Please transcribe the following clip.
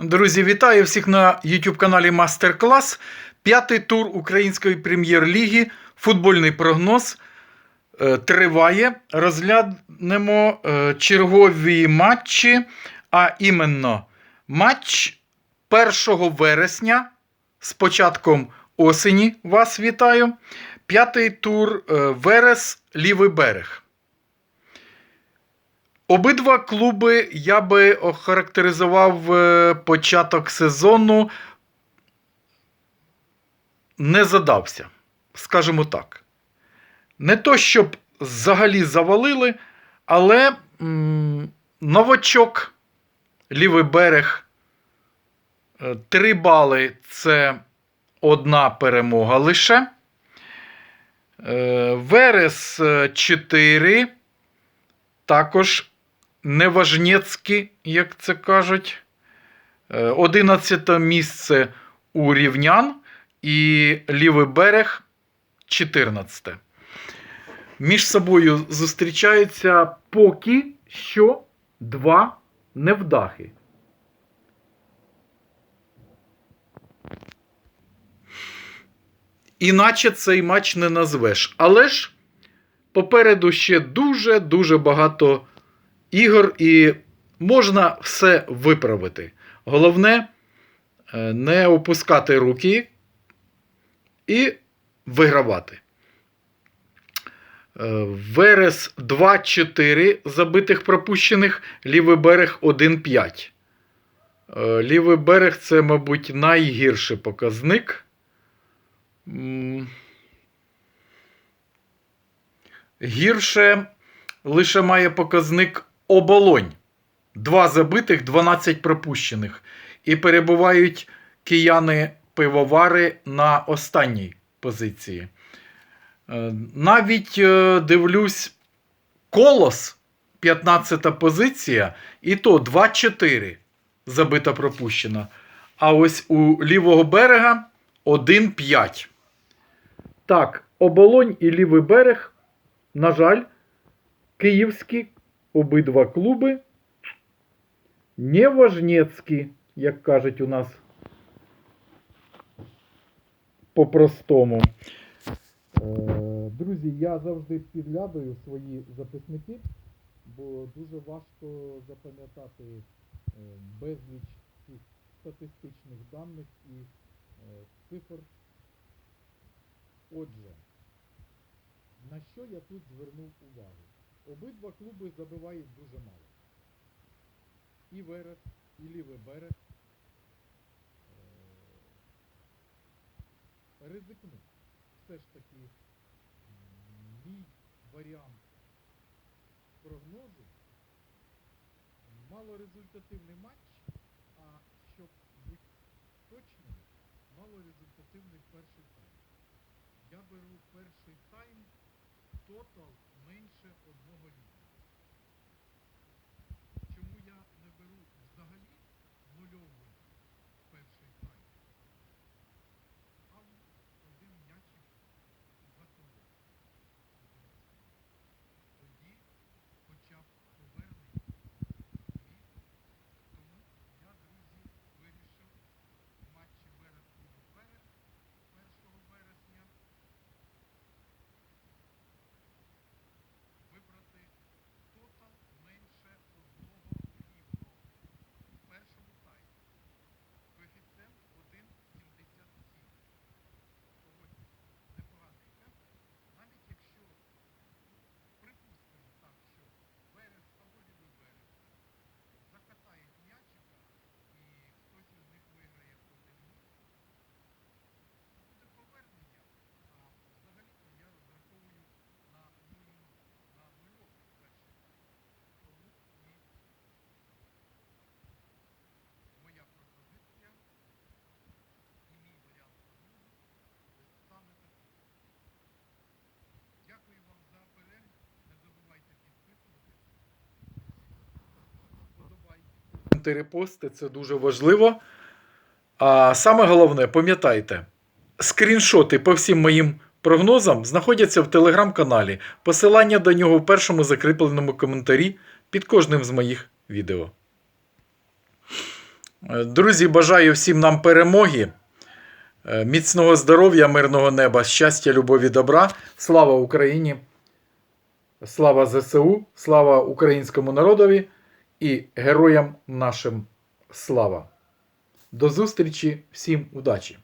Друзі, вітаю всіх на YouTube каналі Мастер Клас. П'ятий тур Української прем'єр-ліги. Футбольний прогноз е, триває. Розглянемо е, чергові матчі, а іменно матч 1 вересня з початком осені. Вас вітаю. П'ятий тур е, Верес Лівий берег. Обидва клуби я би охарактеризував е, початок сезону. Не задався, скажімо так. Не то, щоб взагалі завалили, але м, новачок, лівий берег, 3 бали це одна перемога лише. Е, Верес 4. Також неважнєцькі, як це кажуть. 11 місце у рівнян і лівий берег 14. Між собою зустрічаються поки що два невдахи. Іначе цей матч не назвеш. Але ж попереду ще дуже-дуже багато ігор, і можна все виправити. Головне е, не опускати руки і вигравати. Е, Верес 2-4 забитих пропущених, лівий берег 1-5. Е, Лівий берег це, мабуть, найгірший показник. Гірше лише має показник оболонь. Два забитих, 12 пропущених. І перебувають кияни-пивовари на останній позиції. Е, Навіть е, дивлюсь, колос 15 позиція, і то 2-4 забита пропущена. А ось у лівого берега 1-5. Так, оболонь і лівий берег, на жаль, київські обидва клуби неважнєцькі, як кажуть у нас по-простому. Е, Друзі, я завжди підглядаю свої записники, бо дуже важко запам'ятати е, безліч цих статистичних даних і е, цифр. Отже, на що я тут звернув увагу? Обидва клуби забивають дуже мало. І Верес, і Лівий берег. Е, Ризикну. Все ж таки мій варіант прогнозу малорезультативний матч, а щоб бути точним, малорезультативний перший тайм. Я беру перший тайм тотал менше одного літра. Чому я не беру взагалі нульовий перший тайм? А один м'ячик за коло. Тоді хоча б повернення. Розумієте? Тому я, друзі, вирішив в матчі Верес Лівий берег 1 вересня вибрати тотал менше одного рівного в першому таймі. Коефіцієнт 1,77. Погодьтесь, непоганий темп. Навіть якщо припустимо так, що Верес або лівий берег закатають м'ячика і хтось із них виграє 1-0, буде повернення, а взагалі-то я розраховую на мінімум на нульовий перший тайм. Тому мій, моя пропозиція і мій варіант прогнозу ось саме такий. Дякую вам за перегляд. Не забувайте підписуватись. Подобайте. Репости це дуже важливо. А саме головне, пам'ятайте, скріншоти по всім моїм прогнозам знаходяться в телеграм-каналі. Посилання до нього в першому закріпленому коментарі під кожним з моїх відео. Друзі, бажаю всім нам перемоги, е, міцного здоров'я, мирного неба, щастя, любові, добра. Слава Україні! Слава ЗСУ, слава українському народові і героям нашим слава. До зустрічі, всім удачі!